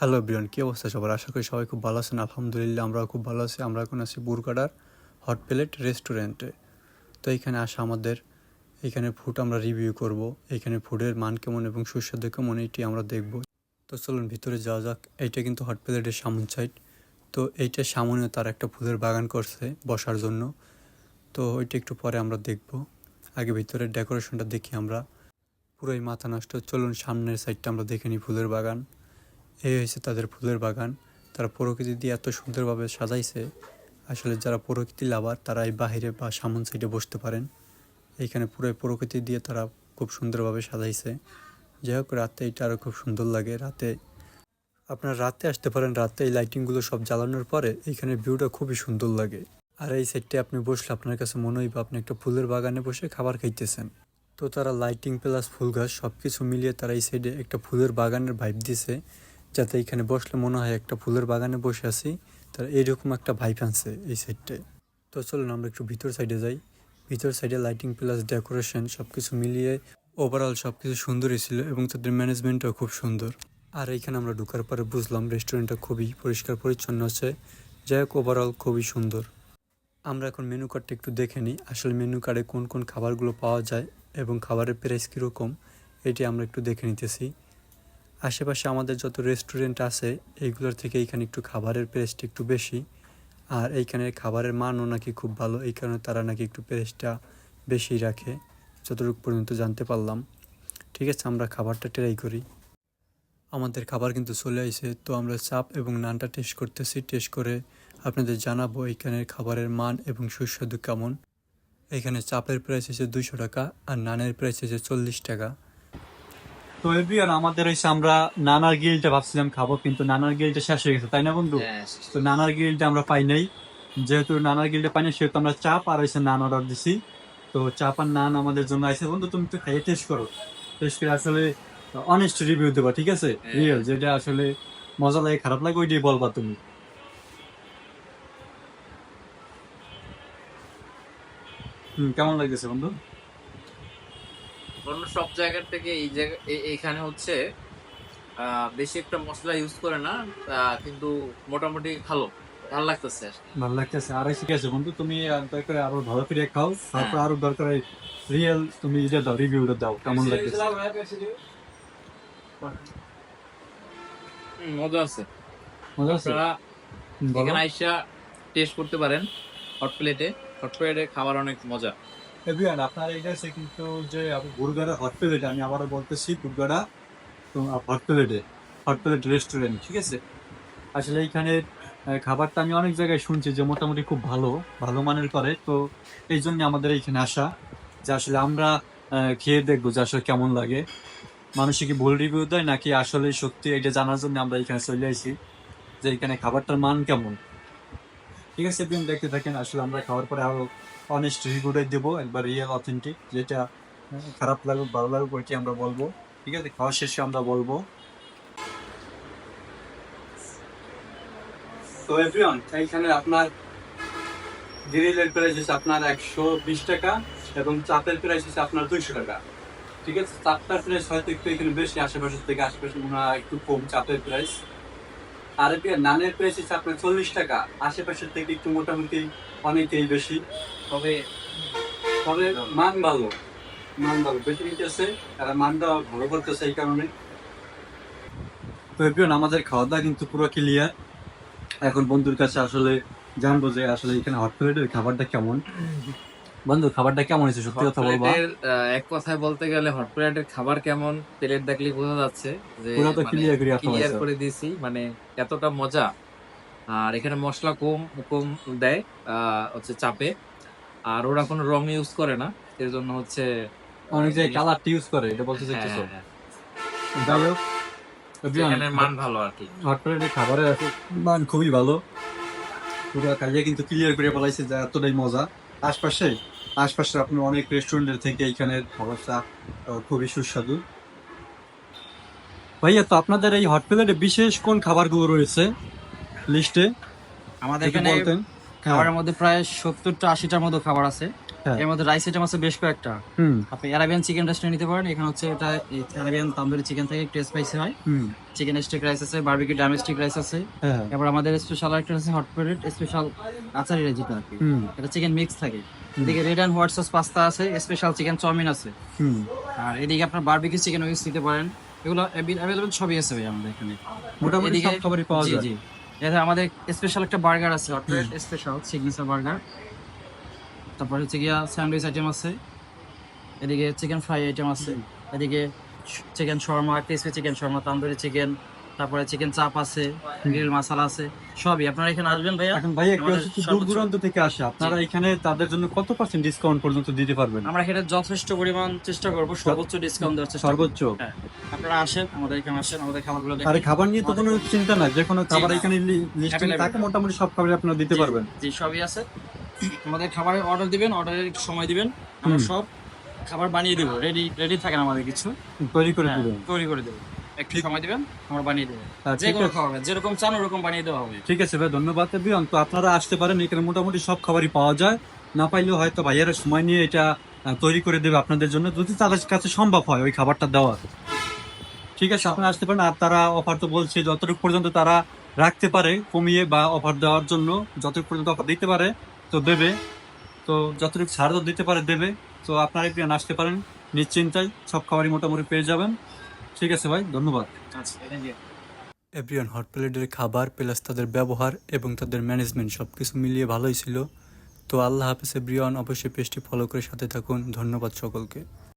Hello বিয়ন কী অবস্থা সবার? আশা করি সবাই খুব ভালো আছেন। আলহামদুলিল্লাহ, আমরাও খুব ভালো আছি। আমরা এখন আছি বুরকাডার হট প্লেট রেস্টুরেন্টে তো এইখানে আসা আমাদের। এখানে ফুড আমরা রিভিউ করব। এখানে ফুডের মান কেমন এবং সুস্বাদু কেমন এটি আমরা দেখব। তো চলুন, ভিতরে যাওয়া যাক। এইটা কিন্তু হট প্লেটের সামন সাইড তো এইটা সামনেও তার একটা ফুলের বাগান করছে বসার জন্য। তো ওইটা একটু পরে আমরা দেখব। আগে ভিতরের ডেকোরেশনটা দেখি আমরা। পুরোই মাথা নষ্ট। চলুন, সামনের সাইডটা আমরা দেখে নিই ফুলের বাগান। এই হয়েছে তাদের ফুলের বাগান। তারা প্রকৃতি দিয়ে এত সুন্দরভাবে সাজাইছে। আসলে যারা প্রকৃতি লাভার তারা এই বাহিরে বা সামন সাইডে বসতে পারেন। এইখানে পুরো প্রকৃতি দিয়ে তারা খুব সুন্দরভাবে সাজাইছে। যাই হোক, রাতে এটা আরও খুব সুন্দর লাগে। রাতে আপনারা রাতে আসতে পারেন। রাতে এই লাইটিংগুলো সব জ্বালানোর পরে এইখানে ভিউটা খুবই সুন্দর লাগে। আর এই সাইডটা আপনি বসলে আপনার কাছে মনে হইবে আপনি একটা ফুলের বাগানে বসে খাবার খাইতেছেন। তো তারা লাইটিং প্লাস ফুল গাছ সব কিছু মিলিয়ে তারা এই সাইডে একটা ফুলের বাগানের ভাইব দিছে। যাতে এখানে বসলে মনে হয় একটা ফুলের বাগানে বসে আছি। তারা এইরকম একটা ভাইব আনছে এই সাইডটায় তো চলুন আমরা একটু ভিতর সাইডে যাই। ভিতর সাইডে লাইটিং প্লাস ডেকোরেশন সব কিছু মিলিয়ে ওভারঅল সব কিছু সুন্দরই ছিল এবং তাদের ম্যানেজমেন্টও খুব সুন্দর। আর এইখানে আমরা ঢুকার পরে বুঝলাম রেস্টুরেন্টটা খুবই পরিষ্কার পরিচ্ছন্ন আছে। যাই হোক ওভারঅল খুবই সুন্দর। আমরা এখন মেনু কার্ডটা একটু দেখে নিই। আসলে মেনু কার্ডে কোন কোন খাবারগুলো পাওয়া যায় এবং খাবারের প্রাইস কীরকম, এটি আমরা একটু দেখে নিতেছি। আশেপাশে আমাদের যত রেস্টুরেন্ট আছে, এইগুলোর থেকে এইখানে একটু খাবারের প্রাইসটা একটু বেশি। আর এইখানে খাবারের মানও নাকি খুব ভালো, এই কারণে তারা নাকি একটু প্রাইসটা বেশি রাখে, যতটুকু পর্যন্ত জানতে পারলাম। ঠিক আছে, আমরা খাবারটা ট্রাই করি। আমাদের খাবার কিন্তু চলে আসে তো আমরা চাপ এবং নানটা টেস্ট করতেছি টেস্ট করে আপনাদের জানাব এইখানের খাবারের মান এবং সুস্বাদু কেমন। এখানে চাপের প্রাইস হচ্ছে দুশো টাকা, আর নানের প্রাইস হচ্ছে চল্লিশ টাকা। তো এভরিওয়ান আমাদের হয়েছে আমরা নানার গিলটা ভাবছিলাম খাব কিন্তু নানার গিলটা শেষ হয়ে গেছে তাই না বন্ধু? হ্যাঁ, তো নানার গিলটা আমরা পাই নাই। যেহেতু নানার গিলটা পাই না সেহেতু আমরা চাপ আর হয়েছে নান অর্ডার দিছি। তো চাপ আর নান আমাদের জন্য বন্ধু তুমি একটু খাইয়ে টেস্ট করো। টেস্ট করে আসলে অনেস্ট রিভিউ দেবা ঠিক আছে? হ্যাঁ। রিয়েল যেটা আসলে মজা লাগে খারাপ লাগে ওইটাই বলবা তুমি। হুম কেমন লাগতেছে বন্ধু? অন্য সব জায়গার থেকে এই জায়গা এইখানে হচ্ছে আহ, বেশি একটা মশলা ইউজ করে না আহ, কিন্তু মোটামুটি ভালো ভালো লাগতেছে আর কি। ভালো লাগতেছে। আর ঠিক আছে বন্ধু তুমি আর দয়া করে আরও ভালো করে খাও তারপর আরও দরকার রিয়েল তুমি এটা দাও রিভিউটা দাও কেমন লাগতেছে? হুম, মজা আছে। মজা আছে। এখানে আইসা টেস্ট করতে পারেন হট প্লেটে হট প্লেটে খাবার অনেক মজা। এভিয়ান, আপনার এই কাছে কিন্তু যে বুর্গারা হট প্লেট আমি আবারও বলতেছি, গুরগাড়া হট প্লেটে হট প্লেট রেস্টুরেন্ট ঠিক আছে? আসলে এইখানে খাবারটা আমি অনেক জায়গায় শুনছি যে মোটামুটি খুব ভালো ভালো মানের করে, তো এই জন্য আমাদের এইখানে আসা। যে আসলে আমরা খেয়ে দেখব যে আসলে কেমন লাগে। মানুষে কি ভুল রিভিউ দেয় নাকি আসলে সত্যি এটা জানার জন্য আমরা এখানে চলে আসি, যে এখানে খাবারটার মান কেমন? ঠিক আছে আপনি দেখতে থাকেন, আসলে আমরা খাওয়ার পরে আরও অনেস্ট রিভিউটাই দেবো, একবার রিয়েল অথেন্টিক যেটা খারাপ লাগুক, ভালো লাগুক ওইটি আমরা বলব। ঠিক আছে, খাওয়া শেষে আমরা বলব। তো এভরিওয়ান এইখানে আপনার গ্রিলের প্রাইস হচ্ছে আপনার একশো বিশ টাকা এবং চাপের প্রাইস হচ্ছে আপনার দুইশো টাকা। ঠিক আছে, চাপটার প্রাইস হয়তো একটু এখানে বেশি, আশেপাশের থেকে আশেপাশে মনে হয় একটু কম চাপের প্রাইস আর নানের প্রাইস হচ্ছে আপনার চল্লিশ টাকা। আশেপাশের থেকে একটু মোটামুটি অনেকটাই বেশি। তবে তবে মান ভালো। মান ভালো। বেশি নিতেছে তারা মানটা ভালো করতেছে এই কারণে। তো এভরিওয়ান আমাদের খাওয়া দাওয়া কিন্তু পুরো ক্লিয়ার এখন বন্ধুর কাছে আসলে জানব যে আসলে এখানে হট প্লেটের খাবারটা কেমন। বন্ধু খাবারটা কেমন হয়েছে? সত্যি কথা বলবা। এক কথায় বলতে গেলে হট প্লেটের খাবার কেমন প্লেট দেখলে বোঝা যাচ্ছে যে পুরো তো clear করে রাখা ক্লিয়ার করে দিয়েছি মানে এতটা মজা। আর এখানে মশলা কম কম দেয় হচ্ছে চাপে। আর ওরা কোনো রং ইউজ করে না এর জন্য হচ্ছে অনেক জায়গায় কালারটা ইউজ করে এটা বলতে হ্যাঁ, চাইতেছো হ্যাঁ, যাই হোক এখানের মান ভালো আর কি। হট প্লেটের খাবারের মান খুবই ভালো। পুরো খাইয়ে কিন্তু ক্লিয়ার করে বলাইছে যে এতটাই মজা। আশপাশে আশপাশে আপনার অনেক রেস্টুরেন্টের থেকে এখানের খাবারটা খুবই সুস্বাদু। ভাইয়া তো আপনাদের এই হট প্লেটে বিশেষ কোন খাবারগুলো রয়েছে লিস্টে আমাদের এখানে বলতেন। খাবারের মধ্যে প্রায় সত্তরটা আশিটার মতো খাবার আছে। হ্যাঁ। এর মধ্যে রাইস আইটেম আছে বেশ কয়েকটা। হুম। আপনি অ্যারাবিয়ান চিকেন রেস্টুরেন্ট নিতে পারেন। এখানে হচ্ছে এটা অ্যারাবিয়ান তান্দুরি চিকেন থেকে একটু স্পাইসি হয়। হুম। চিকেন স্টিক রাইস আছে বারবিকিউ ডোমেস্টিক রাইস আছে। হ্যাঁ এবার আমাদের স্পেশাল একটা আছে হট প্লেট স্পেশাল আচারি যেটা আর কি। হুম। এটা চিকেন মিক্স থাকে। এদিকে red and white sauce pasta আছে স্পেশাল চিকেন চাউমিন আছে। হুম। আর এদিকে আপনার বারবিকিউ চিকেন উইংস নিতে পারেন। এগুলো অ্যাভেলেবল সবই আছে ভাই আমাদের এখানে। মোটামুটি সব খাবারই পাওয়া যায়। জি। আমাদের স্পেশাল একটা বার্গার আছে হটপ্লেট স্পেশাল সিগনেচার বার্গার তারপর হচ্ছে গিয়া স্যান্ডউইচ আইটেম আছে এদিকে চিকেন ফ্রাই আইটেম আছে এদিকে chicken shawarma crispy chicken shawarma tandoori chicken তারপরে চিকেন চাপ আছে গ্রিল মশলা আছে সবই। আপনারা এখানে আসবেন ভাইয়া? এখন ভাই একটু দূর দূরান্ত থেকে আসে। আপনারা এখানে তাদের জন্য কত পার্সেন্ট ডিসকাউন্ট পর্যন্ত দিতে পারবেন? আমরা এখানে যথেষ্ট পরিমাণ চেষ্টা করব সর্বোচ্চ ডিসকাউন্ট দেওয়ার চেষ্টা সর্বোচ্চ। হ্যাঁ। আপনারা আসেন আমাদের এখানে আসেন আমাদের খাবারগুলো আরে খাবার নিয়ে তো কোনো চিন্তা নাই যে কোনো খাবার এখানে লিস্টিং থাকে মোটামুটি সব খাবার আপনারা দিতে পারবেন। জি সবই আছে। আমাদের খাবারের অর্ডার দিবেন অর্ডারের একটু সময় দিবেন। আমরা সব খাবার বানিয়ে দেবো রেডি রেডি থাকেন আমাদের কিছু। তৈরি করে হ্যাঁ, দিবেন। তৈরি করে দেবো। একটু সময় দিবেন আমরা বানিয়ে দেবো। হ্যাঁ, যে কোনো খাবার যেরকম চান ওরকম বানিয়ে দেওয়া হবে। ঠিক আছে ভাই ধন্যবাদ বিয়ন তো আপনারা আসতে পারেন এখানে মোটামুটি সব খাবারই পাওয়া যায়। না পাইলেও হয়তো ভাইয়ারা সময় নিয়ে এটা তৈরি করে দেবে আপনাদের জন্য যদি তাদের কাছে সম্ভব হয় ওই খাবারটা দেওয়া ঠিক আছে আপনারা আসতে পারেন আর তারা অফার তো বলছে যতটুকু পর্যন্ত তারা রাখতে পারে কমিয়ে বা অফার দেওয়ার জন্য যতটুকু পর্যন্ত অফার দিতে পারে তো দেবে। তো যতটুকু ছাড় তো দিতে পারে দেবে। তো আপনারা একটু আসতে পারেন। নিশ্চিন্তায় সব খাবারই মোটামুটি পেয়ে যাবেন। ঠিক আছে ভাই ধন্যবাদ। এভরিয়ান এভরিওয়ান হট প্লেটের খাবার প্লাস তাদের ব্যবহার এবং তাদের ম্যানেজমেন্ট সব কিছু মিলিয়ে ভালোই ছিল। তো আল্লাহ হাফেজ এভরিওয়ান অবশ্যই পেজটি ফলো করে সাথে থাকুন। ধন্যবাদ সকলকে।